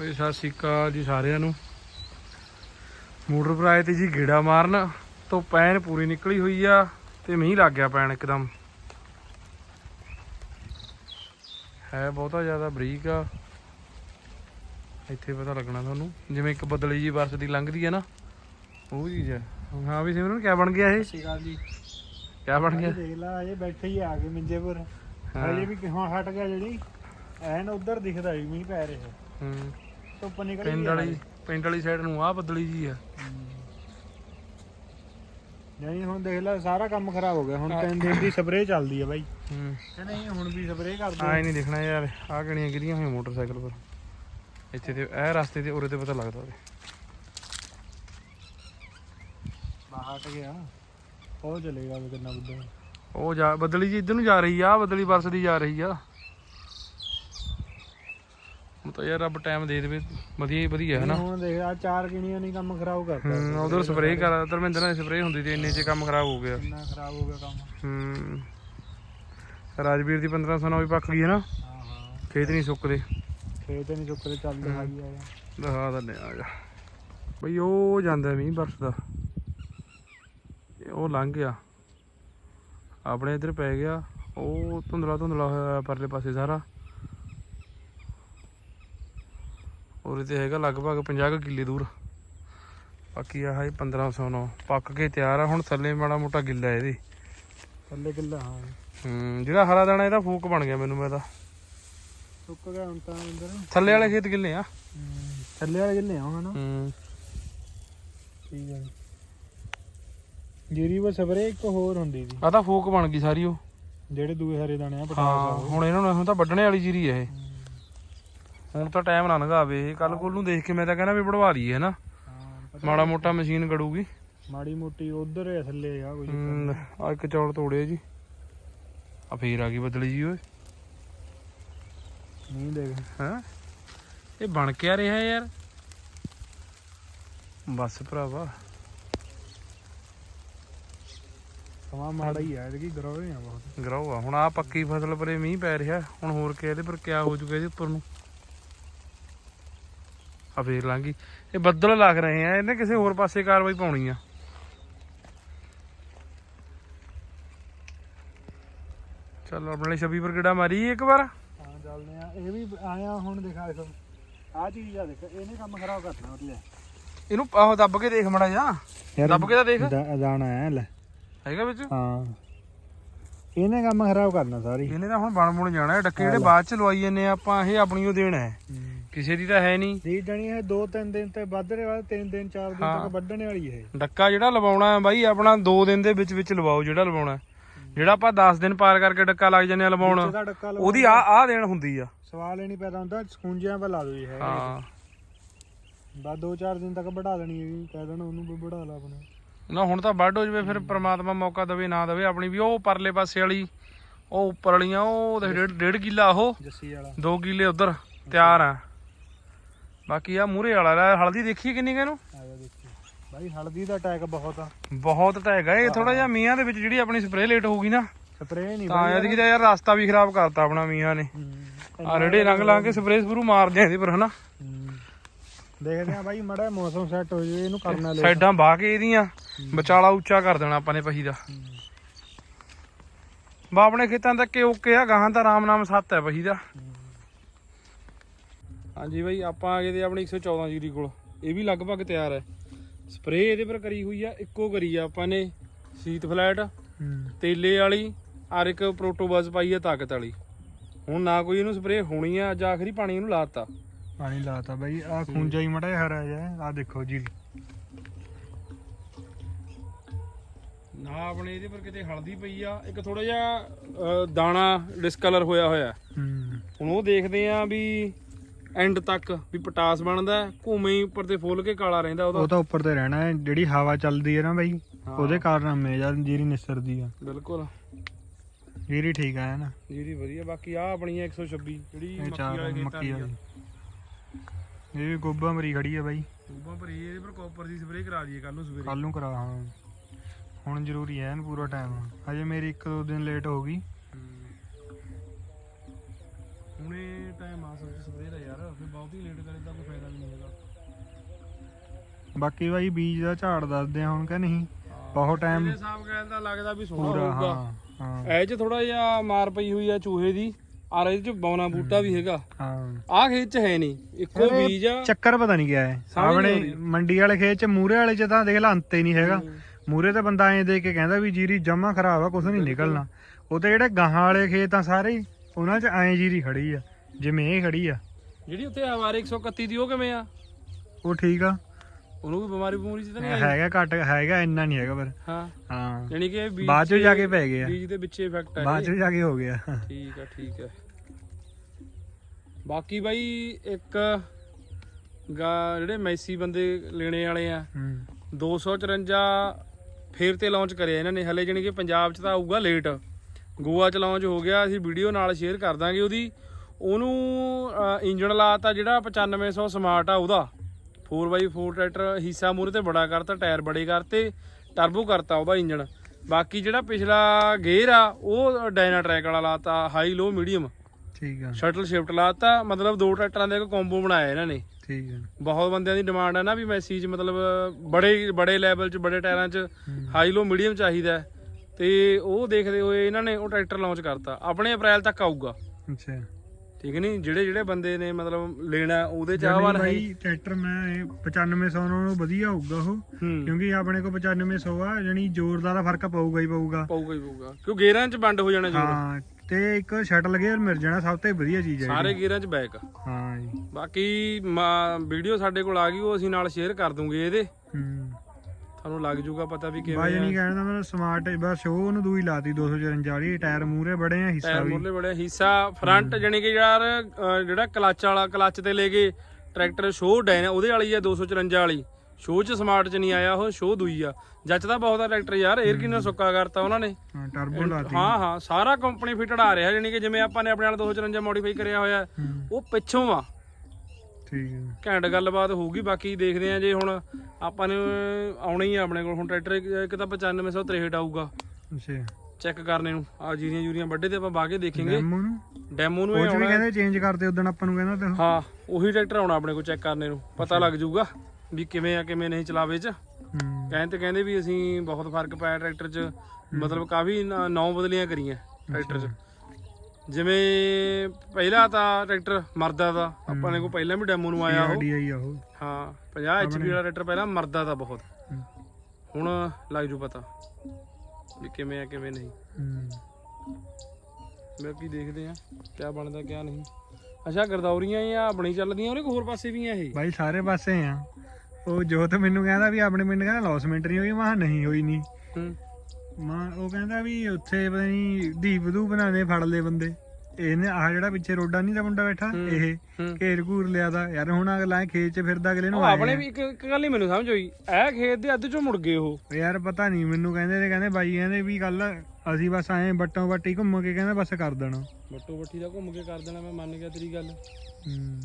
ਓਏ ਸਤਿ ਸ਼੍ਰੀ ਅਕਾਲ ਜੀ ਸਾਰਿਆਂ ਨੂੰ। ਮੋਟਰ ਪਰ ਆਏ ਤੇ ਜੀ ਗੇੜਾ ਮਾਰਨ ਤੋਂ ਪੈਨ ਪੂਰੀ ਨਿਕਲੀ ਹੋਈ ਆ ਤੇ ਮੀਂਹ ਲੱਗ ਗਿਆ ਪੈਣ ਇੱਕਦਮ। ਹੈ ਬਹੁਤਾ ਜ਼ਿਆਦਾ ਬਰੀਕ ਆ। ਇੱਥੇ ਪਤਾ ਲੱਗਣਾ ਤੁਹਾਨੂੰ ਜਿਵੇਂ ਇੱਕ ਬਦਲੀ ਜੀ ਬਰਸ ਦੀ ਲੰਘਦੀ ਆ ਨਾ ਉਹ ਚੀਜ਼ ਹੈ ਹਾਂ ਵੀ ਸਿਮਰਨ ਕਿਆ ਬਣ ਗਿਆ ਇਹ? ਜੀ। ਕਿਆ ਬਣ ਗਿਆ? ਦੇਖ ਲਾ ਇਹ ਬੈਠੇ ਹੀ ਆ ਗਏ ਮਿੰਜੇ ਪਰ। ਹਾਂ। ਹਜੇ ਵੀ ਹੁਣ ਹਟ ਗਿਆ ਜਿਹੜੀ? ਐਨ ਉਧਰ ਦਿਖਦਾ ਵੀ ਮੀਂਹ ਪੈ ਰਿਹਾ। ਹੂੰ। ਧੁੱਪ ਨਿਕਲ ਪਿੰਡ ਗਈ ਵਾਲੀ ਪਿੰਡ ਵਾਲੀ ਸਾਈਡ ਨੂੰ ਆ ਬਦਲੀ ਜੀ ਆ। ਨਹੀਂ ਹੁਣ ਦੇਖ ਲੈ ਸਾਰਾ ਕੰਮ ਖਰਾਬ ਹੋ ਗਿਆ। ਹੁਣ ਤਿੰਨ ਦਿਨ ਦੀ ਸਪਰੇਅ ਚੱਲਦੀ ਆ ਬਾਈ। ਹੂੰ। ਨਹੀਂ ਹੁਣ ਵੀ ਸਪਰੇਅ ਕਰਦੇ ਆਏ ਨਹੀਂ ਦਿਖਣਾ ਯਾਰ ਆ ਗਣੀਆਂ ਗਿਰੀਆਂ ਹੋਈਆਂ ਮੋਟਰਸਾਈਕਲ ਪਰ। ਇੱਥੇ ਤੇ ਇਹ ਰਸਤੇ ਤੇ ਉਰੇ ਤੇ ਪਤਾ ਲੱਗਦਾ ਉਹਦੇ। ਬਾਹਰ ਹਟ ਗਿਆ। ਉਹ ਚਲੇਗਾ ਵੀ ਕਿੰਨਾ ਬੁੱਧਾ ਉਹ ਜਾ ਬਦਲੀ ਜੀ ਇੱਧਰ ਨੂੰ ਜਾ ਰਹੀ ਆ ਬਦਲੀ ਵਰਸਦੀ ਜਾ ਰਹੀ ਆ। ਤਾਂ ਯਾਰ ਰੱਬ ਟਾਈਮ ਦੇ ਦੇਵੇ। ਵਧੀਆ ਹੀ ਵਧੀਆ ਹੈ ਨਾ ਹੁਣ ਦੇਖ ਆ ਚਾਰ ਗਿਣੀਆਂ ਨਹੀਂ ਕੰਮ ਖਰਾਬ ਕਰਤਾ। ਹੂੰ ਉਧਰ ਸਪਰੇਅ ਕਰ ਧਰਮਿੰਦਰ ਨਾਲ ਸਪਰੇਅ ਹੁੰਦੀ ਤੇ ਇੰਨੇ ਚ ਕੰਮ ਖਰਾਬ ਹੋ ਗਿਆ। ਕਿੰਨਾ ਖਰਾਬ ਹੋ ਗਿਆ ਕੰਮ। ਹੂੰ। ਰਾਜਵੀਰ ਦੀ 1500 ਵੀ ਪੱਕ ਗਈ ਹੈ ਨਾ? ਹਾਂ ਹਾਂ। ਖੇਤ ਨਹੀਂ ਸੁੱਕਦੇ। ਖੇਤ ਨਹੀਂ ਚੁੱਕਦੇ ਚੱਲ ਦਿਖਾਈ ਆਇਆ ਦਿਖਾ ਦਿੰਦੇ ਆ ਜਾ। ਬਈ ਉਹ ਜਾਂਦਾ ਮੀਂਹ ਬਰਸਦਾ ਇਹ ਉਹ ਲੰਘ ਗਿਆ। ਆਪਣੇ ਇੱਧਰ ਪੈ ਗਿਆ ਉਹ ਧੁੰਦਲਾ ਧੁੰਦਲਾ ਹੋਇਆ ਪਰਲੇ ਪਾਸੇ ਸਾਰਾ। ਉਰੇ ਤੇ ਹੈਗਾ ਲਗਭਗ 50 ਕੁ ਕਿੱਲੇ ਦੂਰ। ਬਾਕੀ ਆਹ ਹੀ 1509 ਪੱਕ ਕੇ ਤਿਆਰ ਆ। ਹੁਣ ਥੱਲੇ ਮਾੜਾ ਮੋਟਾ ਗਿੱਲਾ ਇਹਦੇ। ਥੱਲੇ ਕਿੱਲਾ ਹਾਂ। ਹੂੰ ਜਿਹੜਾ ਹਰਾ ਦਾਣਾ ਇਹਦਾ ਫੂਕ ਬਣ ਗਿਆ ਮੈਨੂੰ ਮੈਂ ਤਾਂ। ਸੁੱਕ ਗਿਆ ਹੁਣ ਤਾਂ ਅੰਦਰ। ਥੱਲੇ ਵਾਲੇ ਖੇਤ ਗਿੱਲੇ ਆ। ਥੱਲੇ ਵਾਲੇ ਕਿੰਨੇ ਆ ਹਨਾ? ਹੂੰ। ਠੀਕ ਹੈ ਜੀਰੀ ਵਾ ਸਪਰੇ ਇੱਕ ਹੋਰ ਹੁੰਦੀ ਸੀ। ਆ ਤਾਂ ਫੂਕ ਬਣ ਗਈ ਸਾਰੀ ਉਹ। ਜਿਹੜੇ ਦੂਏ ਹਰੇ ਦਾਣੇ ਆ ਹਾਂ ਪਟਾਸ ਹੁਣ ਇਹਨਾਂ ਨੂੰ ਹੁਣ ਤਾਂ ਵੱਢਣੇ ਵਾਲੀ ਜੀਰੀ ਹੈ ਇਹ। ਹੁਣ ਤਾਂ ਟਾਈਮ ਨਾ ਲੰਘਾਵੇ। ਇਹ ਕੱਲ ਕੋਲ ਨੂੰ ਦੇਖ ਕੇ ਮੈਂ ਤਾਂ ਕਹਿੰਦਾ ਵੀ ਵੜਵਾ ਲਈਏ ਨਾ ਹਾਂ ਮਾੜਾ ਮੋਟਾ ਮਸ਼ੀਨ ਗੜੂਗੀ। ਮਾੜੀ ਮੋਟੀ ਉਧਰ ਹੈ ਥੱਲੇ ਆ ਕੋਈ। ਆ ਇੱਕ ਚੌਲ ਤੋੜਿਆ ਜੀ। ਆ ਫੇਰ ਆ ਗਈ ਬਦਲੀ ਜੀ ਓਏ। ਨਹੀਂ ਦੇਖ। ਹੈ? ਇਹ ਬਣ ਕੇ ਆ ਰਿਹਾ ਯਾਰ? ਬਸ ਭਰਾਵਾ। ਸਮਾਂ ਮਾੜਾ ਹੀ ਆ ਇਹਦੀ ਗਰੋਏ ਆ ਬਹੁਤ। ਗਰਾਉ ਆ। ਹੁਣ ਆ ਪੱਕੀ ਫਸਲ ਪਰੇ ਮੀਂਹ ਪੈ ਰਿਹਾ। ਹੁਣ ਹੋਰ ਕਿ ਇਹਦੇ ਪਰ ਕਿਆ ਹੋ ਚੁੱਕਾ ਇਹਦੇ ਉੱਪਰ ਨੂੰ? ਆ ਫੇਰ ਲਾਂਗੀ। ਇਹ ਬੱਦਲ ਲੱਗ ਰਹੇ ਆ ਇਹਨੇ ਕਿਸੇ ਹੋਰ ਪਾਸੇ ਕਾਰਵਾਈ ਪਾਉਣੀ ਆ। ਚੱਲ ਆਪਣੇ ਛਵੀ ਪਰ ਕਿਹੜਾ ਮਾਰੀ ਇੱਕ ਵਾਰ। ਹਾਂ ਚੱਲਦੇ ਆ। ਇਹ ਵੀ ਆਇਆ ਹੁਣ ਦਿਖਾ ਦੇਖੋ। ਆ ਚੀਜ਼ ਆ ਦੇਖ। ਇਹਨੇ ਕੰਮ ਖਰਾਬ ਕਰਨਾ ਉਹਦੇ ਇਹਨੂੰ ਆਹੋ ਦੱਬ ਕੇ ਦੇਖ ਮੜਾ ਜਾ ਦੱਬ ਕੇ ਤਾਂ ਦੇਖ। ਦਾਣਾ ਹੈ ਲੈ। ਹੈਗਾ ਵਿੱਚ? ਹਾਂ। ਇਹਨੇ ਕੰਮ ਖਰਾਬ ਕਰਨਾ ਸਾਰੀ। ਇਹਨੇ ਤਾਂ ਹੁਣ ਬਣ ਬੁਣ ਜਾਣਾ ਡੱਕੇ ਜਿਹੜੇ ਬਾਅਦ ਚ ਲਵਾਈ ਜੰਨੇ ਆਪਾਂ ਇਹ ਆਪਣੀ ਉਹ ਦੇਣਾ ਹੈ। ਕਿਸੇ ਦੀ ਤਾਂ ਹੈ ਨਹੀਂ। ਦੀ ਜਣੀ ਇਹ 2-3 ਦਿਨ ਤੇ ਵੱਧਣੇ ਵਾਲਾ 3 ਦਿਨ 4 ਦਿਨ ਹਾਂ। ਤੱਕ ਵੱਢਣੇ ਵਾਲੀ ਇਹ। ਡੱਕਾ ਜਿਹੜਾ ਲਵਾਉਣਾ ਹੈ ਬਾਈ ਆਪਣਾ 2 ਦਿਨ ਦੇ ਵਿੱਚ ਵਿੱਚ ਲਵਾਓ ਜਿਹੜਾ ਲਵਾਉਣਾ ਹੈ। ਜਿਹੜਾ ਆਪਾਂ 10 ਦਿਨ ਪਾਰ ਕਰਕੇ ਡੱਕਾ ਲੱਗ ਜੰਨੇ ਆ ਲਵਾਉਣ ਇਹਦਾ ਡੱਕਾ ਲਵਾ ਉਹਦੀ ਆ ਆ ਦੇਣ ਹੁੰਦੀ ਆ। ਸਵਾਲ ਹੀ ਨਹੀਂ ਪੈਦਾ ਹੁੰਦਾ ਸਕੂੰਜਿਆਂ ਪਾ ਲਾ ਦੋ ਜੀ ਹੈ ਹਾਂ। ਬਾ 2-4 ਦਿਨ ਤੱਕ ਵਧਾ ਦੇਣੀ ਹੈ ਵੀ ਕਹਿ ਦੇਣਾ ਉਹਨੂੰ ਵੀ ਵਧਾ ਲਾ ਆਪਣਾ। ਨਾ ਹੁਣ ਤਾਂ ਵੱਢ ਹੋ ਜਵੇ ਫਿਰ ਪ੍ਰਮਾਤਮਾ ਮੌਕਾ ਦੇਵੇ ਨਾ ਦੇਵੇ ਆਪਣੀ ਵੀ ਉਹ ਪਰਲੇ ਪਾਸੇ ਵਾਲੀ ਉਹ ਉੱਪਰ ਵਾਲੀਆਂ ਉਹ ਦੇਖ ਡੇਢ ਡੇਢ ਕਿੱਲਾ ਉਹ। ਜੱਸੀ ਵਾਲਾ। 2 ਕਿੱਲੇ ਉਧਰ ਤਿਆਰ ਆ। ਬਾਕੀ ਆ ਮੂਰੇ ਵਾਲਾ ਲੈ, ਹਲਦੀ ਦੇਖੀ ਕਿੰਨੀ ਕਿਨੂੰ ਆ ਜਾ ਦੇਖੀ। ਬਾਈ ਹਲਦੀ ਦਾ ਅਟੈਕ ਬਹੁਤ ਆ। ਬਹੁਤ ਤਾਂ ਹੈਗਾ ਇਹ ਥੋੜਾ ਜਿਹਾ ਮੀਆਂ ਦੇ ਵਿੱਚ ਜਿਹੜੀ ਆਪਣੀ ਸਪਰੇਅ ਲੇਟ ਹੋ ਗਈ ਨਾ ਸਪਰੇਅ ਨਹੀਂ ਤਾਂ ਇਹਦੀ ਤਾਂ ਯਾਰ ਰਸਤਾ ਵੀ ਖਰਾਬ ਕਰਤਾ ਆਪਣਾ ਮੀਆਂ ਨੇ। ਹੂੰ। ਆ ਰੇੜੇ ਰੰਗ ਲਾ ਕੇ ਸਪਰੇਅ ਸਪਰੂ ਮਾਰਦੇ ਆ ਇਹਦੇ ਪਰ ਹਨਾ? ਹੂੰ। ਦੇਖਦੇ ਆ ਬਾਈ ਮੜਾ ਮੌਸਮ ਸੈੱਟ ਹੋ ਜਾਵੇ ਇਹਨੂੰ ਕਰਨਾ ਲੈ ਸਾਈਡਾਂ ਬਾਹ ਕੇ ਇਹਦੀਆਂ ਵਿਚਾਲਾ ਉੱਚਾ ਕਰ ਦੇਣਾ ਆਪਾਂ ਨੇ ਪਹੀ ਦਾ। ਬਾ ਆਪਣੇ ਖੇਤਾਂ ਤੱਕ ਕਿ ਓਕੇ ਆ ਗਾਹਾਂ ਤਾਂ ਰਾਮ ਨਾਮ ਸੱਤ ਹੈ ਪਹੀ ਦਾ। ਹਾਂਜੀ ਬਾਈ ਆਪਾਂ ਆ ਗਏ ਤੇ ਆਪਣੀ 114 ਜੀਰੀ ਕੋਲ। ਇਹ ਵੀ ਲਗਭਗ ਤਿਆਰ ਹੈ। ਸਪਰੇਅ ਇਹਦੇ ਪਰ ਕਰੀ ਹੋਈ ਆ ਇੱਕੋ ਕਰੀ ਆ ਆਪਾਂ ਨੇ। ਸੀਤ ਫਲੈਟ ਤੇਲੇ ਵਾਲੀ ਔਰ ਇੱਕ ਪ੍ਰੋਟੋਬਸ ਪਾਈ ਆ ਤਾਕਤ ਵਾਲੀ। ਹੁਣ ਨਾ ਕੋਈ ਇਹਨੂੰ ਸਪਰੇਅ ਹੋਣੀ ਆ ਅੱਜ ਆਖਰੀ ਪਾਣੀ ਇਹਨੂੰ ਲਾਤਾ। ਪਾਣੀ ਲਾਤਾ ਬਾਈ ਆ ਖੁੰਜਾ ਹੀ ਮੜਾ ਹਰਾ ਜਾ ਆ ਦੇਖੋ ਜੀ। ਨਾ ਆਪਣੇ ਇਹਦੇ ਪਰ ਕਿਤੇ ਹਲਦੀ ਪਈ ਆ ਇੱਕ ਥੋੜਾ ਜਿਹਾ ਦਾਣਾ ਡਿਸਕਲਰ ਹੋਇਆ ਹੋਇਆ। ਹੁਣ ਉਹ ਦੇਖਦੇ ਆ ਵੀ ਐਂਡ ਤੱਕ ਵੀ ਪਟਾਸ ਬਣਦਾ ਘੁੰਮੇ ਹੀ ਉੱਪਰ ਤੇ ਫੁੱਲ ਕੇ ਕਾਲਾ ਰਹਿੰਦਾ ਉਹ ਉਹਦਾ ਤਾਂ ਉੱਪਰ ਤੇ ਰਹਿਣਾ ਹੈ ਜਿਹੜੀ ਹਵਾ ਚੱਲਦੀ ਹੈ ਨਾ ਬਾਈ। ਉਹਦੇ ਕਾਰਨ ਹਮੇਸ਼ਾ ਜੀਰੀ ਨਿਸਰਦੀ ਆ। ਬਿਲਕੁਲ। ਜੀਰੀ ਠੀਕ ਆ ਹੈ ਨਾ? ਜੀਰੀ ਵਧੀਆ ਬਾਕੀ ਆ ਆਪਣੀ ਆ 126 ਜਿਹੜੀ ਇਹ ਮੱਕੀ ਚਾਰ ਵਾਲੇ ਖੇਤਾਂ ਦੀ ਇਹ ਵੀ ਗੋਬਾ ਮਰੀ ਖੜੀ ਆ ਬਾਈ। ਸੂਬਾਂ ਭਰੀ ਇਹਦੇ ਪਰ ਕਾਪਰ ਦੀ ਸਪਰੇਅ ਕਰਾ ਦਈਏ ਕੱਲ ਨੂੰ ਸਵੇਰੇ। ਕੱਲ ਨੂੰ ਕਰਾ ਹਾਂ। ਹੁਣ ਜ਼ਰੂਰੀ ਹੈ ਇਹਨੂੰ ਪੂਰਾ ਟਾਈਮ ਹਜੇ ਮੇਰੀ ਇੱਕ ਦੋ ਦਿਨ ਲੇਟ ਹੋ ਗਈ। ਹੁਣੇ ਟਾਈਮ ਆ ਸਬਜ਼ੀ ਸਪਰੇਅ ਦਾ ਯਾਰ ਫਿਰ ਬਹੁਤੀ ਲੇਟ ਕਰੇ ਤਾਂ ਕੋਈ ਫਾਇਦਾ ਨਹੀਂ ਹੈਗਾ। ਬਾਕੀ ਬਾਈ ਬੀਜ ਦਾ ਝਾੜ ਦੱਸਦੇ ਆ ਹੁਣ ਕਿ ਨਹੀਂ ਬਹੁਤ ਟਾਈਮ ਮੇਰੇ ਹਿਸਾਬ ਤਾਂ ਲੱਗਦਾ ਵੀ ਸੋਹਣਾ ਪੂਰਾ ਹੋਊਗਾ। ਹਾਂ ਹਾਂ। ਐ ਚ ਥੋੜਾ ਜਿਹਾ ਮਾਰ ਪਈ ਹੋਈ ਆ ਚੂਹੇ ਦੀ ਆਰ ਇਹਦੇ ਚ ਬੌਨਾ ਬੂਟਾ ਵੀ ਹੈਗਾ। ਹਾਂ। ਆਹ ਖੇਤ ਚ ਹੈ ਨਹੀਂ ਇੱਕੋ ਬੀਜ ਆ। ਚੱਕਰ ਪਤਾ ਨਹੀਂ ਗਿਆ ਹੈ। ਸਮਝ ਨਹੀਂ ਆਪਣੇ। ਮੰਡੀ ਵਾਲੇ ਖੇਤ ਚ ਮੂਰੇ ਵਾਲੇ ਚ ਤਾਂ ਦੇਖ ਲਾ ਅੰਤ ਹੀ ਨਹੀਂ ਹੈਗਾ। ਮੂਰੇ ਤੇ ਬੰਦਾ ਐਂ ਦੇ ਕੇ ਕਹਿੰਦਾ ਵੀ ਜੀਰੀ ਜਮਾ ਖਰਾਬ ਆ ਕੁਝ ਨਹੀਂ ਨਿਕਲਣਾ। ਉਹ ਤੇ ਜਿਹੜੇ ਗਾਹਾਂ ਵਾਲੇ ਖੇਤ ਆ ਸਾਰੇ ਹੀ, ਉਹਨਾਂ ਚ ਐਂ ਜੀਰੀ ਖੜੀ ਆ ਜਿਵੇਂ ਇਹ ਖੜੀ ਆ। ਜਿਹੜੀ ਉੱਥੇ ਹਵਾਰੇ 131 ਦੀ ਉਹ ਕਿਵੇਂ ਆ? ਉਹ ਠੀਕ ਆ। ਉਹਨੂੰ ਵੀ ਬਿਮਾਰੀ ਬਿਮਾਰੀ ਚ ਤਾਂ ਨਹੀਂ ਆਈ? ਹੈਗਾ ਘੱਟ ਹੈਗਾ ਇੰਨਾ ਨਹੀਂ ਹੈਗਾ ਪਰ। ਹਾਂ। ਹਾਂ। ਯਾਨੀ ਕਿ ਬੀਜ ਬਾਅਦ ਚੋਂ ਜਾ ਕੇ ਪੈ ਗਏ ਆ ਬੀਜ ਦੇ ਵਿੱਚ ਇਫੈਕਟ ਹੈ ਬਾਅਦ ਚ ਜਾ ਕੇ ਹੋ ਗਿਆ। ਠੀਕ ਆ ਠੀਕ ਆ। ਬਾਕੀ ਬਾਈ ਇੱਕ ਗਾ ਜਿਹੜੇ ਮੈਸੀ ਬੰਦੇ ਲੈਣੇ ਵਾਲੇ ਆ ਹੂੰ। 254 ਫੇਰ ਤੇ ਲਾਂਚ ਕਰਿਆ ਇਹਨਾਂ ਨੇ। ਹਲੇ ਜਾਣੀ ਕਿ ਪੰਜਾਬ 'ਚ ਤਾਂ ਆਊਗਾ ਲੇਟ ਗੋਆ 'ਚ ਲਾਂਚ ਹੋ ਗਿਆ ਅਸੀਂ ਵੀਡੀਓ ਨਾਲ ਸ਼ੇਅਰ ਕਰ ਦਾਂਗੇ ਉਹਦੀ। ਉਹਨੂੰ ਇੰਜਨ ਲਾਤਾ ਜਿਹੜਾ 9500 ਸਮਾਰਟ ਆ ਉਹਦਾ। 4x4 ਟਰੈਕਟਰ ਹਿੱਸਾ ਮੂਰੇ ਤੇ ਬੜਾ ਕਰਤਾ ਟਾਇਰ ਬੜੇ ਕਰਤੇ ਟਰਬੋ ਕਰਤਾ ਉਹਦਾ ਇੰਜਨ ਬਾਕੀ ਜਿਹੜਾ ਪਿਛਲਾ ਗੇਅਰ ਆ ਉਹ ਡਾਇਨਾ ਟਰੈਕ ਵਾਲਾ ਲਾਤਾ ਹਾਈ ਲੋ ਮੀਡੀਅਮ ਠੀਕ ਆ। ਸ਼ਟਲ ਸ਼ਿਫਟ ਲਾਤਾ ਮਤਲਬ ਦੋ ਟਰੈਕਟਰਾਂ ਦਾ ਇੱਕ ਕੰਬੋ ਬਣਾਇਆ ਇਹਨਾਂ ਨੇ। ਠੀਕ ਆ। ਬਹੁਤ ਬੰਦਿਆਂ ਦੀ ਡਿਮਾਂਡ ਹੈ ਨਾ ਵੀ ਮੈਸੇਜ ਮਤਲਬ ਬੜੇ ਬੜੇ ਲੈਵਲ 'ਚ ਬੜੇ ਟਾਇਰਾਂ 'ਚ ਹੂੰ। ਹਾਈ ਲੋ ਮੀਡੀਅਮ ਚਾਹੀਦਾ। ਹੈ। ਤੇ ਉਹ ਦੇਖਦੇ ਹੋਏ ਇਹਨਾਂ ਨੇ ਉਹ ਟਰੈਕਟਰ ਲਾਂਚ ਕਰਤਾ। ਆਪਣੇ ਅਪ੍ਰੈਲ ਤੱਕ ਆਊਗਾ। ਅੱਛਾ। ਠੀਕ ਨਹੀਂ ਜਿਹੜੇ ਜਿਹੜੇ ਬੰਦੇ ਨੇ ਮਤਲਬ ਲੈਣਾ ਉਹਦੇ ਚਾਹਵਾਨ ਹੈ। ਟਰੈਕਟਰ ਮੈਂ ਇਹ 9500 ਨਾਲੋਂ ਵਧੀਆ ਹੋਊਗਾ ਉਹ। ਕਿਉਂਕਿ ਆਪਣੇ ਕੋਲ 9500 ਆ ਜਾਨੀ ਜ਼ੋਰਦਾਰ ਦਾ ਫ਼ਰਕ ਪਊਗਾ ਹੀ ਪਊਗਾ। ਪਊਗਾ ਹੀ ਪਊਗਾ। ਕਿਉਂ ਗੇਅਰਾਂ 'ਚ ਵੰਡ ਹੋ ਜਾਣਾ ਜੋਰ? ਹਾਂ ਤੇ ਇੱਕ ਸ਼ਟਲ ਗੇਅਰ ਮਿਲ ਜਾਣਾ ਸਭ ਤੋਂ ਵਧੀਆ ਚੀਜ਼ ਹੈ ਸਾਰੇ ਗੇਅਰਾਂ 'ਚ ਬੈਕ ਹਾਂ ਜੀ। ਬਾਕੀ ਵੀਡੀਓ ਸਾਡੇ ਕੋਲ ਆ ਗਈ ਉਹ ਅਸੀਂ ਨਾਲ ਸ਼ੇਅਰ ਕਰ ਦੂੰਗੇ ਇਹਦੇ। ਹੂੰ। ਤੁਹਾਨੂੰ ਲੱਗ ਜੂਗਾ ਪਤਾ ਵੀ ਕਿਵੇਂ ਬਾਈ। ਨਹੀਂ ਕਹਿੰਦਾ ਮੈਨੂੰ ਸਮਾਰਟ ਬਸ ਸ਼ੋਅ ਨੂੰ ਦੂਈ ਲਾਤੀ 254 ਵਾਲੀ ਟਾਇਰ ਮੂਰੇ ਬੜੇ ਆ ਹਿੱਸਾ ਟਾਇਰ ਵੀ। ਮੁਰਲੇ ਬੜਿਆ ਹਿੱਸਾ ਫਰੰਟ ਜਾਨੀ ਕਿ ਯਾਰ ਜਿਹੜਾ ਕਲਚ ਵਾਲਾ ਕਲਚ ਤੇ ਲੈ ਕੇ ਟਰੈਕਟਰ ਸ਼ੋਅ ਡੈਨ ਉਹਦੇ ਵਾਲੀ ਆ 254 ਵਾਲੀ। ਸ਼ੋਅ ਚ ਸਮਾਰਟ ਚ ਨਹੀਂ ਆਇਆ ਉਹ ਸ਼ੋਅ ਦੂਈ ਆ। ਜੱਚਦਾ ਬਹੁਤ ਆ ਟਰੈਕਟਰ ਯਾਰ 에ਅਰ ਕਿੰਨਾ ਸੁੱਕਾ ਕਰਤਾ ਉਹਨਾਂ ਨੇ। ਹਾਂ ਟਰਬੋ ਲਾਤੀ। ਹਾਂ ਹਾਂ ਸਾਰਾ ਕੰਪਨੀ ਫਿਟਡ ਆ ਰਿਹਾ ਜਾਨੀ ਕਿ ਜਿਵੇਂ ਆਪਾਂ ਨੇ ਆਪਣੇ ਨਾਲ 254 ਮੋਡੀਫਾਈ ਕਰਿਆ ਹੋਇਆ ਉਹ ਪਿੱਛੋਂ ਆ। ਠੀਕ ਹੈ। ਘੈਂਟ ਗੱਲਬਾਤ ਹੋਊਗੀ ਬਾਕੀ ਦੇਖਦੇ ਆ ਜੇ ਹੁਣ ਆਪਾਂ ਨੇ ਆਉਣਾ ਹੀ ਆ ਆਪਣੇ ਕੋਲ। ਹੁਣ ਟਰੈਕਟਰ ਇੱਕ ਇੱਕ ਤਾਂ 9563 ਆਊਗਾ। ਅੱਛਾ। ਚੈੱਕ ਕਰਨੇ ਨੂੰ। ਆ ਜੀਰੀਆਂ ਜੂਰੀਆਂ ਵੱਡੇ ਤੇ ਆਪਾਂ ਕੇ ਦੇਖਾਂਗੇ। ਡੈਮੋ ਨੂੰ? ਡੈਮੋ ਨੂੰ ਇਹ ਵੀ ਆਉਣਾ। ਕਹਿੰਦੇ ਚੇਂਜ ਕਰਦੇ ਉਦੋਂ ਆਪਾਂ ਨੂੰ ਕਹਿੰਦਾ ਤੇ। ਹਾਂ ਉਹੀ ਟਰੈਕਟਰ ਆਉਣਾ ਆਪਣੇ ਕੋਲ ਚੈੱਕ ਕਰਨੇ ਨੂੰ। ਪਤਾ ਲੱਗ ਜਾਊਗਾ ਵੀ ਕਿਵੇਂ ਆ ਕਿਵੇਂ ਨਹੀਂ ਚਲਾਵੇ ਚ। ਹੂੰ। ਕਹਿੰਦੇ ਕਹਿੰਦੇ ਵੀ ਅਸੀਂ ਬਹੁਤ ਫ਼ਰਕ ਪਾਇਆ ਟਰੈਕਟਰ ਚ। ਮਤਲਬ ਕਾਫੀ ਨੌ ਬਦਲੀਆਂ ਕਰੀਆਂ ਟਰੈਕਟਰ ਚ। ਜਿਵੇਂ ਪਹਿਲਾ ਤਾਂ ਟਰੈਕਟਰ ਮਰਦਾ ਦਾ ਆਪਾਂ ਨੇ ਕੋ ਪਹਿਲਾਂ ਵੀ ਡੈਮੋ ਨੂੰ ਆਇਆ ਉਹ। ਆਈ ਆ ਉਹ। ਹਾਂ 50 ਐਚਪੀ ਵਾਲਾ ਟਰੈਕਟਰ ਪਹਿਲਾਂ ਮਰਦਾ ਦਾ ਬਹੁਤ। ਹੁਣ ਲੱਗ ਜੂ ਪਤਾ ਵੀ ਕਿਵੇਂ ਆ ਕਿਵੇਂ ਨਹੀਂ। ਹੂੰ। ਬਾਕੀ ਦੇਖਦੇ ਆ ਕਿਆ ਬਣਦਾ ਕਿਆ ਨਹੀਂ। ਅੱਛਾ ਗਰਦੌਰੀਆਂ ਹੀ ਆ ਆਪਣੀ ਚੱਲਦੀਆਂ ਉਹਨੇ ਹੋਰ ਪਾਸੇ ਵੀ ਆ ਇਹ? ਬਾਈ ਸਾਰੇ ਪਾਸੇ ਆ। ਉਹ ਜੋਤ ਮੈਨੂੰ ਕਹਿੰਦਾ ਵੀ ਆਪਣੇ ਮੈਨੂੰ ਕਹਿੰਦਾ ਲੌਸਮੈਂਟ ਨਹੀਂ ਹੋਈ। ਮਾਂ ਨਹੀਂ ਹੋਈ ਨਹੀਂ। ਹੂੰ। ਮਾਂ ਉਹ ਕਹਿੰਦਾ ਵੀ ਉੱਥੇ ਪਤਾ ਨਹੀਂ ਦੀਪ ਦੂ ਬਣਾਦੇ ਫੜ ਲਏ ਬੰਦੇ। ਇਹਨੇ ਆ ਜਿਹੜਾ ਪਿੱਛੇ ਰੋਡਾ ਨਹੀਂ ਦਾ ਮੁੰਡਾ ਬੈਠਾ। ਇਹ ਘੇਰ ਘੂਰ ਲਿਆ ਦਾ ਯਾਰ ਹੁਣ ਅਗਲਾ ਖੇਤ ਚ ਫਿਰਦਾ ਅਗਲੇ ਨੂੰ ਉਹ ਆਏ ਆਪਣੇ। ਵੀ ਇੱਕ ਇੱਕ ਗੱਲ ਹੀ ਮੈਨੂੰ ਸਮਝ ਹੋਈ। ਇਹ ਖੇਤ ਦੇ ਅੱਧ ਚੋਂ ਮੁੜ ਗਏ ਉਹ। ਉਹ ਯਾਰ ਪਤਾ ਨਹੀਂ ਮੈਨੂੰ ਕਹਿੰਦੇ ਨੇ ਕਹਿੰਦੇ ਬਾਈ ਕਹਿੰਦੇ ਵੀ ਕੱਲ ਅਸੀਂ ਬਸ ਆਏ ਬੱਟੋਂ ਬੱਟੀ ਘੁੰਮ ਕੇ ਕਹਿੰਦਾ ਬਸ ਕਰ ਦੇਣਾ। ਬੱਟੋ ਬੱਠੀ ਦਾ ਘੁੰਮ ਕੇ ਕਰ ਦੇਣਾ ਮੈਂ ਮੰਨ ਗਿਆ ਤੇਰੀ ਗੱਲ। ਹੂੰ।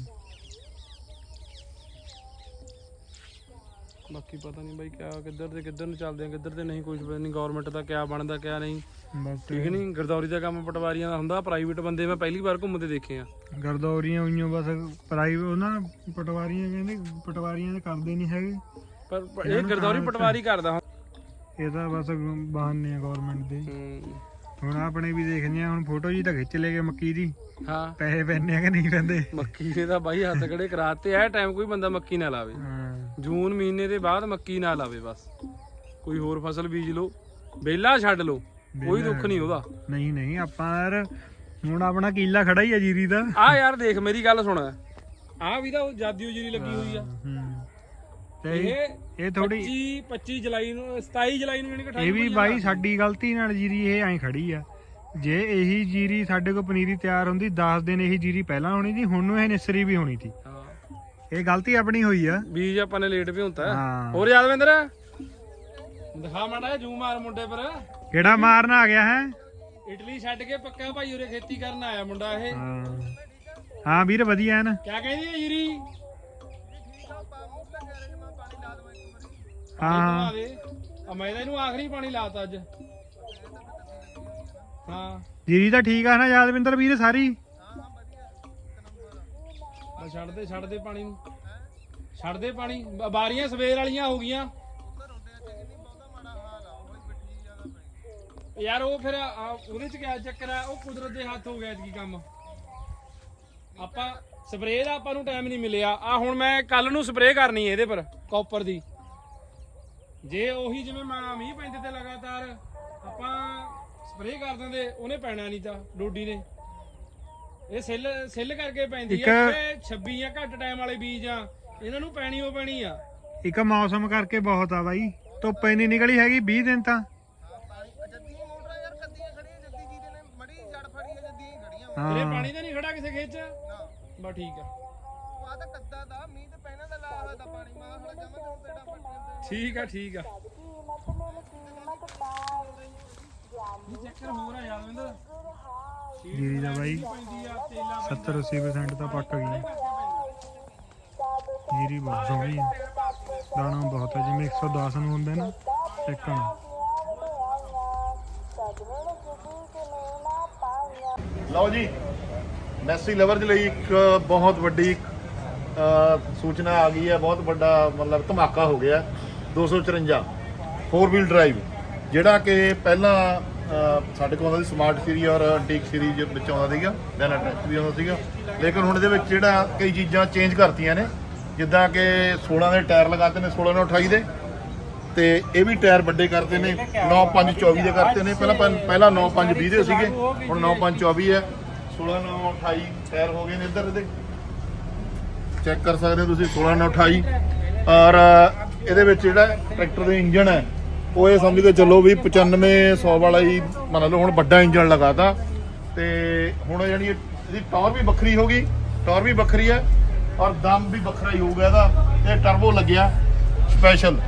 ਬਾਕੀ ਪਤਾ ਨਹੀਂ ਬਾਈ ਕਿਆ ਕਿੱਧਰ ਤੇ ਕਿੱਧਰ ਨੂੰ ਚੱਲਦੇ ਆ ਕਿੱਧਰ ਤੇ ਨਹੀਂ ਕੁਝ ਪਤਾ ਨਹੀਂ ਗਵਰਨਮੈਂਟ ਦਾ ਕਿਆ ਬਣਦਾ ਕਿਆ ਨਹੀਂ। ਬਸ ਠੀਕ ਨਹੀਂ? ਗਰਦੌਰੀ ਦਾ ਕੰਮ ਪਟਵਾਰੀਆਂ ਦਾ ਹੁੰਦਾ ਪ੍ਰਾਈਵੇਟ ਬੰਦੇ ਮੈਂ ਪਹਿਲੀ ਵਾਰ ਘੁੰਮਦੇ ਦੇਖੇ ਆ। ਗਰਦੌਰੀਆਂ ਹੋਈਆਂ ਬਸ ਪ੍ਰਾਈਵੇਟ ਉਹਨਾਂ ਪਟਵਾਰੀਆਂ ਕਹਿੰਦੇ ਪਟਵਾਰੀਆਂ ਦੇ ਕਰਦੇ ਨਹੀਂ ਹੈਗੇ। ਪਰ ਇਹ ਗਰਦੌਰੀ ਪਟਵਾਰੀ ਕਰਦਾ। ਇਹ ਤਾਂ ਬਸ ਬਹਾਨੇ ਆ ਗਵਰਨਮੈਂਟ ਦੇ। ਹੁਣ ਆਪਣੇ ਵੀ ਦੇਖਦੇ ਆ ਹੁਣ ਫੋਟੋ ਜੀ ਤਾਂ ਖਿੱਚ ਲੈ ਗਏ ਮੱਕੀ ਦੀ। ਹਾਂ। ਪੈਸੇ ਪੈਣੇ ਆ ਕਿ ਨਹੀਂ ਪੈਂਦੇ? ਮੱਕੀ ਦੇ ਤਾਂ ਬਾਈ ਹੱਥ ਖੜੇ ਕਰਾਤੇ ਐ ਟਾਈਮ ਕੋਈ ਬੰਦਾ ਮੱਕੀ ਨਾ ਲਾਵੇ। ਹਾਂ। ਜੂਨ ਮਹੀਨੇ ਦੇ ਬਾਅਦ ਮੱਕੀ ਨਾ ਲਾਵੇ ਬਸ। ਕੋਈ ਹੋਰ ਫਸਲ ਬੀਜ ਲਓ ਬੇਲਾ ਛੱਡ ਲਓ ਕੋਈ ਦੁੱਖ ਨਹੀਂ ਉਹਦਾ। ਨਹੀਂ ਨਹੀਂ ਆਪਾਂ ਯਾਰ ਹੁਣ ਆਪਣਾ ਕੀਲਾ ਖੜਾ ਹੀ ਆ ਜੀਰੀ ਦਾ। ਆ ਯਾਰ ਦੇਖ ਮੇਰੀ ਗੱਲ ਸੁਣ। ਆ ਵੀ ਤਾਂ ਉਹ ਜਾਦੀਓ ਜੀਰੀ ਲੱਗੀ ਹੋਈ ਆ। ਹੂੰ। ਤੇ ਇਹ ਇਹ ਥੋੜੀ 25 25 ਜੁਲਾਈ ਨੂੰ 27 ਜੁਲਾਈ ਨੂੰ ਯਾਨੀ ਕਿ ਇਹ ਵੀ ਬਾਈ ਸਾਡੀ ਗਲਤੀ ਨਾਲ ਜੀਰੀ ਇਹ ਐਂ ਖੜੀ ਆ। ਜੇ ਇਹੀ ਜੀਰੀ ਸਾਡੇ ਕੋਲ ਪਨੀਰੀ ਤਿਆਰ ਹੁੰਦੀ 10 ਦਿਨ ਇਹੀ ਜੀਰੀ ਪਹਿਲਾਂ ਹੋਣੀ ਸੀ ਹੁਣ ਨੂੰ ਇਹ ਨਿਸਰੀ ਵੀ ਹੋਣੀ ਸੀ। ਹਾਂ। ਇਹ ਗਲਤੀ ਆਪਣੀ ਹੋਈ ਆ। ਬੀਜ ਆਪਾਂ ਨੇ ਲੇਟ ਵੀ ਹੁੰਦਾ ਹਾਂ। ਹੋਰ ਯਾਦਵਿੰਦਰ ਦਿਖਾ ਮਾੜਾ ਜੂ ਮਾਰ ਮੁੰਡੇ ਪਰ। ਕਿਹੜਾ ਮਾਰਨ ਆ ਗਿਆ ਹੈ? ਇਟਲੀ ਛੱਡ ਕੇ ਪੱਕਾ ਭਾਈ ਉਰੇ ਖੇਤੀ ਕਰਨ ਆਇਆ ਮੁੰਡਾ ਇਹ। ਹਾਂ। ਹਾਂ ਵੀਰ ਵਧੀਆ ਹੈ ਨਾ। ਕਿਆ ਕਹਿੰਦੀ ਹੈ ਯੂਰੀ ਹਾਂ। ਦੇ। ਆ ਮੈਂ ਤਾਂ ਇਹਨੂੰ ਆਖਰੀ ਪਾਣੀ ਲਾਤਾ ਅੱਜ। ਹਾਂ। ਜੀਰੀ ਤਾਂ ਠੀਕ ਆ ਨਾ ਯਾਦਵਿੰਦਰ ਵੀਰ ਸਾਰੀ? ਆ ਛੱਡ ਦੇ ਛੱਡ ਦੇ ਪਾਣੀ ਨੂੰ। ਛੱਡ ਦੇ ਪਾਣੀ। ਬ- ਬਾਰੀਆਂ ਸਵੇਰ ਵਾਲੀਆਂ ਹੋ ਗਈਆਂ। ਯਾਰ ਉਹ ਫਿਰ ਆ, ਉਹਦੇ ਚ ਕਿਆ ਚੱਕਰ ਆ? ਉਹ ਕੁਦਰਤ ਦੇ ਹੱਥ ਹੋ ਗਿਆ ਕੀ ਕੰਮ। ਆਪਾਂ ਸਪਰੇਅ ਦਾ ਆਪਾਂ ਨੂੰ ਟਾਈਮ ਨਹੀਂ ਮਿਲਿਆ। ਆ ਹੁਣ ਮੈਂ ਕੱਲ ਨੂੰ ਸਪਰੇਅ ਕਰਨੀ ਹੈ ਇਹਦੇ ਪਰ ਕਾਪਰ ਦੀ। ਜੇ ਉਹੀ ਜਿਵੇਂ ਮੈਂ ਮੀਂਹ ਪੈਂਦੇ ਤੇ ਲਗਾਤਾਰ ਆਪਾਂ ਸਪਰੇਅ ਕਰ ਦਿੰਦੇ ਉਹਨੇ ਪੈਣਾ ਨਹੀਂ ਤਾਂ ਡੋਡੀ ਨੇ। ਇਹ ਸਿੱਲ ਸਿੱਲ ਕਰਕੇ ਪੈਂਦੀ ਆ ਇੱਕ- ਇਹ 26 ਜਾਂ ਘੱਟ ਟਾਈਮ ਵਾਲੇ ਬੀਜ ਆ ਇਹਨਾਂ ਨੂੰ ਪੈਣੀ ਉਹ ਪੈਣੀ ਆ। ਇੱਕ ਮੌਸਮ ਕਰਕੇ ਬਹੁਤ ਆ ਬਾਈ ਧੁੱਪ ਇੰਨੀ ਨਿਕਲੀ ਹੈਗੀ 20 ਦਿਨ ਤਾਂ। ਜੱਦੀ ਮੋਟਰਾਂ ਯਾਰ ਕੱਦੀਆਂ ਖੜੀਆਂ ਜੱਦੀ ਜੀ ਦੇ ਨੇ ਮੜੀ ਜੜ ਫੜੀ ਆ ਜੱਦੀ ਹੀ। ਖੜੀਆਂ ਤੇਰੇ ਹਾਂ ਪਾਣੀ ਤਾਂ ਨਹੀਂ ਖੜਾ ਕਿਸੇ ਖੇਤ ਚ? ਬਸ ਠੀਕ ਆ। ਆ ਤਾਂ ਕੱਦਾ ਦਾ ਮੀਂਹ ਤੇ ਪੈਣਾ ਦਾ ਲਾਇਆ ਹੋਇਆ ਤਾਂ ਪਾਣੀ ਮਾ ਹੜਾ ਜਮਾ ਜੋੜ ਤੇੜਾ ਫੜੀਆਂ ਤੇ ਠੀਕ ਆ ਠੀਕ ਆ। ਇਹ ਚੱਕਰ ਹੋਰ ਆ ਜੀਰੀ ਦਾ ਬਾਈ। ਪੈਂਦੀ ਆ ਤੇਲਾ 70 80% ਤਾਂ ਪੱਕ ਗਈ। ਜੀਰੀ ਬਹੁਤ ਸੋਹਣੀ ਹੈ ਦਾਣਾ ਬਹੁਤ ਹੈ ਜਿਵੇਂ 110 ਨੂੰ ਹੁੰਦੇ ਨਾ ਇੱਕਣ ਲਓ ਜੀ ਮੈਸੀ ਲਵਰਜ ਲਈ ਇੱਕ ਬਹੁਤ ਵੱਡੀ ਸੂਚਨਾ ਆ ਗਈ ਹੈ, ਬਹੁਤ ਵੱਡਾ ਮਤਲਬ ਧਮਾਕਾ ਹੋ ਗਿਆ। 254 4 ਵੀਲ ਡਰਾਈਵ ਜਿਹੜਾ ਕਿ ਪਹਿਲਾਂ ਸਾਡੇ ਕੋਲ ਆਉਂਦਾ ਸੀ ਸਮਾਰਟ ਸੀਰੀ ਔਰ ਡੀਕ ਸੀਰੀਜ਼ ਵਿੱਚ ਆਉਂਦਾ ਸੀਗਾ ਦੈਨ ਅਟਰੈਕਟ ਵੀ ਆਉਂਦਾ ਸੀਗਾ। ਲੇਕਿਨ ਹੁਣ ਇਹਦੇ ਵਿੱਚ ਜਿਹੜਾ ਕਈ ਚੀਜ਼ਾਂ ਚੇਂਜ ਕਰਤੀਆਂ ਨੇ, ਜਿੱਦਾਂ ਕਿ 16 ਦੇ ਟਾਇਰ ਲਗਾਤੇ ਨੇ 16 ਨਾਲ 28 ਦੇ, ਤੇ ਇਹ ਵੀ ਟਾਇਰ ਵੱਡੇ ਕਰਤੇ ਨੇ 9524 ਦੇ ਕਰਤੇ ਨੇ। ਪਹਿਲਾਂ ਪਹਿ- ਪਹਿਲਾਂ 9520 ਦੇ ਸੀਗੇ, ਹੁਣ 9524 ਹੈ। 16 ਨਾਲ 28 ਟਾਇਰ ਹੋ ਗਏ ਨੇ ਇੱਧਰ ਇਹਦੇ ਚੈੱਕ ਕਰ ਸਕਦੇ ਹੋ ਤੁਸੀਂ 16 ਨਾਲ 28 ਔਰ ਇਹਦੇ ਵਿੱਚ ਜਿਹੜਾ ਟਰੈਕਟਰ ਦੇ ਇੰਜਨ ਹੈ, ਉਹ ਇਹ ਸਮਝ ਕੇ ਚੱਲੋ ਵੀ 95 100 ਵਾਲਾ ਹੀ, ਮੰਨ ਲਓ ਹੁਣ ਵੱਡਾ ਇੰਜਨ ਲਗਾਤਾ। ਤੇ ਹੁਣ ਜਿਹੜੀ ਇਹਦੀ ਟੌਰ ਵੀ ਵੱਖਰੀ ਹੋ ਗਈ, ਟੌਰ ਵੀ ਵੱਖਰੀ ਹੈ ਔਰ ਦਮ ਵੀ ਵੱਖਰਾ ਹੀ ਹੋਊਗਾ ਇਹਦਾ। ਇਹ ਟਰਬੋ ਲੱਗਿਆ ਸਪੈਸ਼ਲ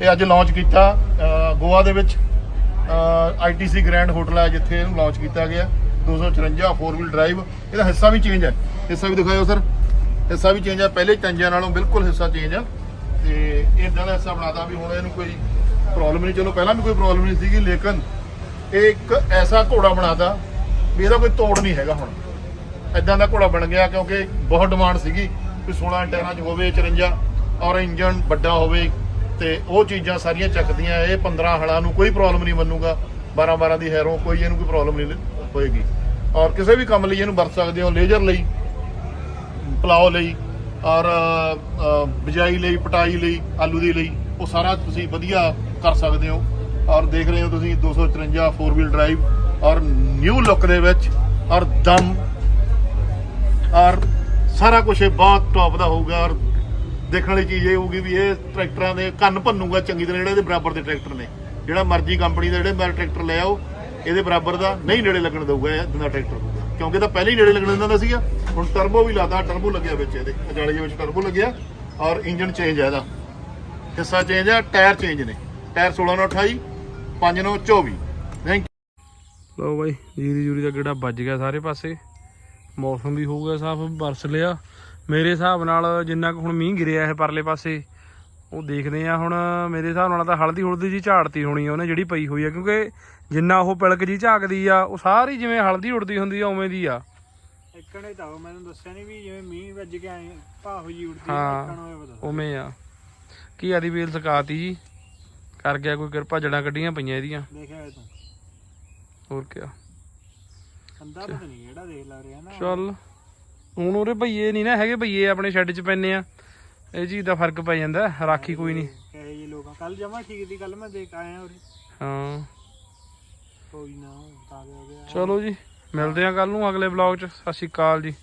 ਇਹ ਅੱਜ ਲਾਂਚ ਕੀਤਾ ਗੋਆ ਦੇ ਵਿੱਚ। ਆਈਟੀਸੀ ਗ੍ਰੈਂਡ ਹੋਟਲ ਹੈ ਜਿੱਥੇ ਇਹਨੂੰ ਲਾਂਚ ਕੀਤਾ ਗਿਆ। 254 4 ਵੀਲ ਡਰਾਈਵ ਇਹਦਾ ਹਿੱਸਾ ਵੀ ਚੇਂਜ ਹੈ। ਹਿੱਸਾ ਵੀ ਦਿਖਾਇਓ ਸਰ ਹਿੱਸਾ ਵੀ ਚੇਂਜ ਆ, ਪਹਿਲੇ ਚੰਜਿਆਂ ਨਾਲੋਂ ਬਿਲਕੁਲ ਹਿੱਸਾ ਚੇਂਜ ਆ। ਤੇ ਇਦਾਂ ਦਾ ਹਿੱਸਾ ਬਣਾਤਾ ਵੀ ਹੁਣ ਇਹਨੂੰ ਕੋਈ ਪ੍ਰੋਬਲਮ ਨਹੀਂ। ਚਲੋ, ਪਹਿਲਾਂ ਵੀ ਕੋਈ ਪ੍ਰੋਬਲਮ ਨਹੀਂ ਸੀਗੀ, ਲੇਕਿਨ ਇਹ ਇੱਕ ਐਸਾ ਘੋੜਾ ਬਣਾਤਾ ਵੀ ਇਹਦਾ ਕੋਈ ਤੋੜ ਨਹੀਂ ਹੈਗਾ ਹੁਣ। ਇਦਾਂ ਦਾ ਘੋੜਾ ਬਣ ਗਿਆ ਕਿਉਂਕਿ ਬਹੁਤ ਡਿਮਾਂਡ ਸੀਗੀ ਵੀ 16 ਟਾਇਰਾਂ 'ਚ ਹੋਵੇ 54 ਔਰ ਇੰਜਨ ਵੱਡਾ ਹੋਵੇ, ਤੇ ਉਹ ਚੀਜ਼ਾਂ ਸਾਰੀਆਂ ਚੱਕਦੀਆਂ, ਇਹ 15 ਹਲਾਂ ਨੂੰ ਕੋਈ ਪ੍ਰੋਬਲਮ ਨਹੀਂ ਮੰਨੂਗਾ। 12 12 ਦੀ ਹੈਰੋਂ ਕੋਈ ਇਹਨੂੰ ਕੋਈ ਪ੍ਰੋਬਲਮ ਨਹੀਂ ਹੋਏਗੀ। ਔਰ ਕਿਸੇ ਵੀ ਕੰਮ ਲਈ ਇਹਨੂੰ ਵਰਤ ਸਕਦੇ ਹੋ ਲੇਜ਼ਰ ਲਈ। ਪਲਾਓ ਲਈ ਔਰ ਬਿਜਾਈ ਲਈ, ਪਟਾਈ ਲਈ, ਆਲੂ ਦੀ ਲਈ, ਉਹ ਸਾਰਾ ਤੁਸੀਂ ਵਧੀਆ ਕਰ ਸਕਦੇ ਹੋ। ਔਰ ਦੇਖ ਰਹੇ ਹੋ ਤੁਸੀਂ 254 4 ਵੀਲ ਡਰਾਈਵ ਔਰ ਨਿਊ ਲੁੱਕ ਦੇ ਵਿੱਚ ਔਰ ਦਮ ਔਰ ਸਾਰਾ ਕੁਝ ਇਹ ਬਹੁਤ ਟੌਪ ਦਾ ਹੋਊਗਾ ਔਰ ਦੇਖਣ ਵਾਲੀ ਚੀਜ਼ ਇਹ ਹੋਊਗੀ ਵੀ ਇਹ ਟਰੈਕਟਰਾਂ ਦੇ ਕੰਨ ਭੰਨੂਗਾ ਚੰਗੀ ਤਰ੍ਹਾਂ, ਜਿਹੜੇ ਇਹਦੇ ਬਰਾਬਰ ਦੇ ਟਰੈਕਟਰ ਨੇ। ਜਿਹੜਾ ਮਰਜ਼ੀ ਕੰਪਨੀ ਦਾ ਜਿਹੜੇ ਮੈਂ ਟਰੈਕਟਰ ਲੈ ਆਓ, ਇਹਦੇ ਬਰਾਬਰ ਦਾ ਨਹੀਂ ਨੇੜੇ ਲੱਗਣ ਦਊਗਾ ਇਹ ਦਾ ਟਰੈਕਟਰ। ਕਿਉਂਕਿ ਇਹ ਤਾਂ ਪਹਿਲੇ ਹੀ ਨੇੜੇ ਲੱਗਣ ਦਿੰਦਾ ਸੀਗਾ। ਹੁਣ ਟਰਬੋ ਵੀ ਲਾਤਾ ਟਰਬੋ ਲੱਗਿਆ ਵਿੱਚ ਇਹਦੇ। ਅਜਾਲੇ ਦੇ ਵਿੱਚ ਟਰਬੋ ਲੱਗਿਆ ਔਰ ਇੰਜਨ ਚੇਂਜ ਹੈ ਇਹਦਾ। ਹਿੱਸਾ ਚੇਂਜ ਹੈ ਟਾਇਰ ਚੇਂਜ ਨੇ। ਟਾਇਰ 16 ਨਾਲ 28 5 ਨਾਲ 24 ਲਓ ਬਾਈ, ਜੀਰੀ ਜੂਰੀ ਦਾ ਗੇੜਾ ਵੱਜ ਗਿਆ ਸਾਰੇ ਪਾਸੇ। ਮੌਸਮ ਵੀ ਹੋ ਗਿਆ ਸਾਫ਼, ਬਰਸ ਲਿਆ। ਮੇਰੇ ਹਿਸਾਬ ਨਾਲ ਜਿੰਨਾ ਕੁ ਹੁਣ ਮੀਂਹ ਗਿਰਿਆ ਹੈ ਪਰਲੇ ਪਾਸੇ ਉਹ ਦੇਖਦੇ ਆ ਹੁਣ ਮੇਰੇ ਹਿਸਾਬ ਨਾਲ ਤਾਂ ਹਲਦੀ ਹੁਲਦੀ ਜੀ ਝਾੜਤੀ ਹੋਣੀ ਆ ਉਹਨੇ ਜਿਹੜੀ ਪਈ ਹੋਈ ਆ ਕਿਉਂਕਿ ਜਿੰਨਾ ਉਹ ਪਿਲਕ ਜੀ ਝਾਕਦੀ ਆ ਉਹ ਸਾਰੀ ਜਿਵੇਂ ਹਲਦੀ ਉੜਦੀ ਹੁੰਦੀ ਆ ਉਵੇਂ ਦੀ ਆ। ਇੱਕਣੇ ਤਾਂ ਉਹ ਮੈਨੂੰ ਦੱਸਿਆ ਨਹੀਂ ਵੀ ਜਿਵੇਂ ਮੀਂਹ ਵੱਜ ਕੇ ਆਏ ਭਾਹੋ ਜੀ ਉੜਦੀ ਹਾਂ। ਇੱਕਣ ਹੋਏ ਪਤਾ। ਉਵੇਂ ਆ। ਕੀ ਆਦੀ ਵੇਲ ਸਕਾਤੀ ਜੀ? ਕਰ ਗਿਆ ਕੋਈ ਕਿਰਪਾ ਜੜਾਂ ਕੱਢੀਆਂ ਪਈਆਂ ਇਹਦੀਆਂ। ਦੇਖਿਆ ਇਹ ਤੂੰ। ਹੋਰ ਕਿਆ। ਅੰਦਾ ਪਤਾ ਨਹੀਂ ਜਿਹੜਾ ਦੇਖ ਲਾ ਰਿਹਾ ਨਾ। ਚੱਲ ਹੁਣ ਉਹਦੇ ਭਈਏ ਨਹੀਂ ਨਾ ਹੈਗੇ ਭਈਏ ਆਪਣੇ ਸ਼ੈੱਡ 'ਚ ਪੈਨੇ ਆ। ਇਹ ਚੀਜ਼ ਦਾ ਫ਼ਰਕ ਪੈ ਜਾਂਦਾ ਰਾਖੀ ਕੋਈ ਨਹੀਂ। ਕਹੇ ਜੀ ਲੋਕਾਂ ਕੱਲ ਜਮਾ ਠੀਕ ਦੀ ਗੱਲ ਮੈਂ ਦੇਖ ਆਇਆ ਉਰੇ। ਹਾਂ। ਕੋਈ ਨਾ ਤਾਂ ਹੋ ਗਿਆ। ਚਲੋ ਜੀ ਮਿਲਦੇ ਆ ਕੱਲ ਨੂੰ ਅਗਲੇ ਵਲੌਗ 'ਚ। ਸਤਿ ਸ਼੍ਰੀ ਅਕਾਲ ਜੀ।